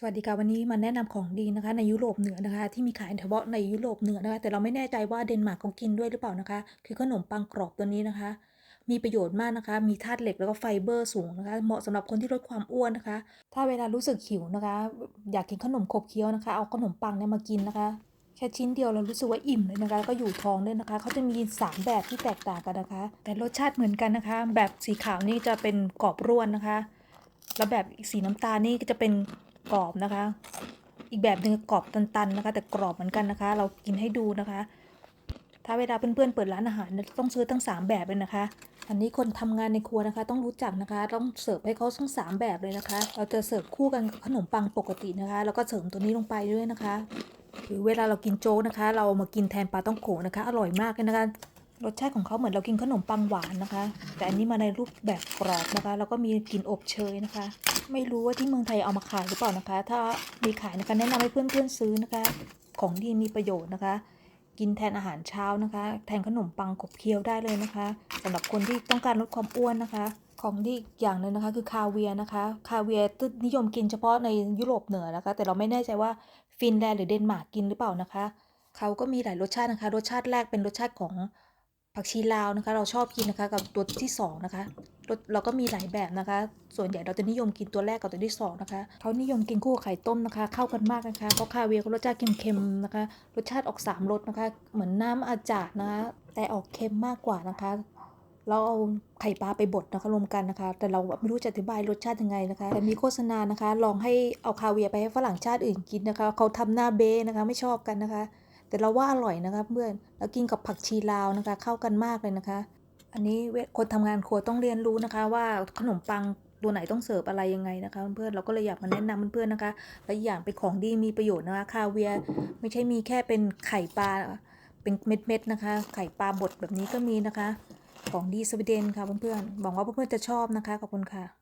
สวัสดีค่ะวันนี้มาแนะนำของดีนะคะในยุโรปเหนือนะคะ ที่มีขายเฉพาะในยุโรปเหนือนะคะ แต่เราไม่แน่ใจว่าเดนมาร์กเขากินด้วยหรือเปล่านะคะ คือขนมปังกรอบตัวนี้นะคะ มีประโยชน์มากนะคะ มีธาตุเหล็กแล้วก็ไฟเบอร์สูงนะคะ เหมาะสำหรับคนที่ลดความอ้วนนะคะ ถ้าเวลารู้สึกหิวนะคะ อยากกินขนมขบเคี้ยวนะคะ เอาขนมปังเนี่ยมากินนะคะ แค่ชิ้นเดียวเรารู้สึกว่าอิ่มเลยนะคะแล้วก็อยู่ท้องด้วยนะคะเขาจะมี 3 แบบที่แตกต่างกันนะคะ แต่รสชาติเหมือนกันนะคะ แบบสีขาวนี่จะเป็นกรอบร่วนนะคะ แล้วแบบสีน้ำตาลนี่ก็จะเป็น กรอบนะคะ อีกแบบหนึ่งกรอบตันๆนะคะ แต่กรอบเหมือนกันนะคะ เรากินให้ดูนะคะ ถ้าเวลาเพื่อนๆเปิดร้านอาหารต้องซื้อทั้ง 3 แบบเลยนะคะ อันนี้คนทำงานในครัวนะคะ ต้องรู้จักนะคะ ต้องเสิร์ฟให้เขาทั้งสามแบบเลยนะคะ เราจะเสิร์ฟคู่กันกับขนมปังปกตินะคะ แล้วก็เสริมตัวนี้ลงไปด้วยนะคะหรือเวลาเรากินโจ๊กนะคะ เรามากินแทนปลาต้องโกะนะคะ อร่อยมากเลยนะคะ รสชาติของเขาเหมือนเรากินขนมปังหวานนะคะ แต่อันนี้มาในรูปแบบกรอบนะคะ แล้วก็มีกลิ่นอบเชยนะคะ ไม่รู้ว่าที่เมืองไทยเอามาขายหรือเปล่านะคะ ถ้ามีขายนะคะแนะนำให้เพื่อนๆซื้อนะคะ ของดีมีประโยชน์นะคะ กินแทนอาหารเช้านะคะ แทนขนมปังขบเคี้ยวได้เลยนะคะสำหรับคนที่ต้องการลดความอ้วนนะคะ ของดีอีกอย่างหนึ่งนะคะ คือคาเวียนะคะ คาเวียนิยมกินเฉพาะในยุโรปเหนือนะคะ แต่เราไม่แน่ใจว่าฟินแลนด์หรือเดนมาร์กกินหรือเปล่านะคะ เขาก็มีหลายรสชาตินะคะ รสชาติแรกเป็นรสชาติของ ผักชีลาวนะคะ เราชอบกินนะคะกับตัวที่สองนะคะเราก็มีหลายแบบนะคะ ส่วนใหญ่เราจะนิยมกินตัวแรกกับตัวที่สองนะคะเขานิยมกินคู่กับไข่ต้มนะคะ เข้ากันมากนะคะเพราะคาเวียร์เขารสชาติเค็มๆนะคะ รสชาติออกสามรสนะคะ เหมือนน้ำอาจาดนะคะ แต่ออกเค็มมากกว่านะคะ เราเอาไข่ปลาไปบดนะคะรวมกันนะคะ แต่เราไม่รู้จะอธิบายรสชาติยังไงนะคะ แต่มีโฆษณานะคะ ลองให้เอาคาเวียร์ไปให้ฝรั่งชาติอื่นกินนะคะ เขาทำหน้าเบ้นะคะไม่ชอบกันนะคะ แต่เราว่าอร่อยนะคะเพื่อนแล้วกินกับผักชีลาวนะคะ เข้ากันมากเลยนะคะ อันนี้คนทำงานครัวต้องเรียนรู้นะคะ ว่าขนมปังตัวไหนต้องเสิร์ฟอะไรยังไงนะคะเพื่อนเราก็เลยอยากมาแนะนำเพื่อนๆนะคะและอย่างเป็นของดีมีประโยชน์นะคะคาเวียไม่ใช่มีแค่เป็นไข่ปลาเป็นเม็ดๆนะคะ ไข่ปลาบดแบบนี้ก็มีนะคะ ของดีสวีเดนค่ะเพื่อนๆหวังว่าเพื่อนๆจะชอบนะคะขอบคุณค่ะ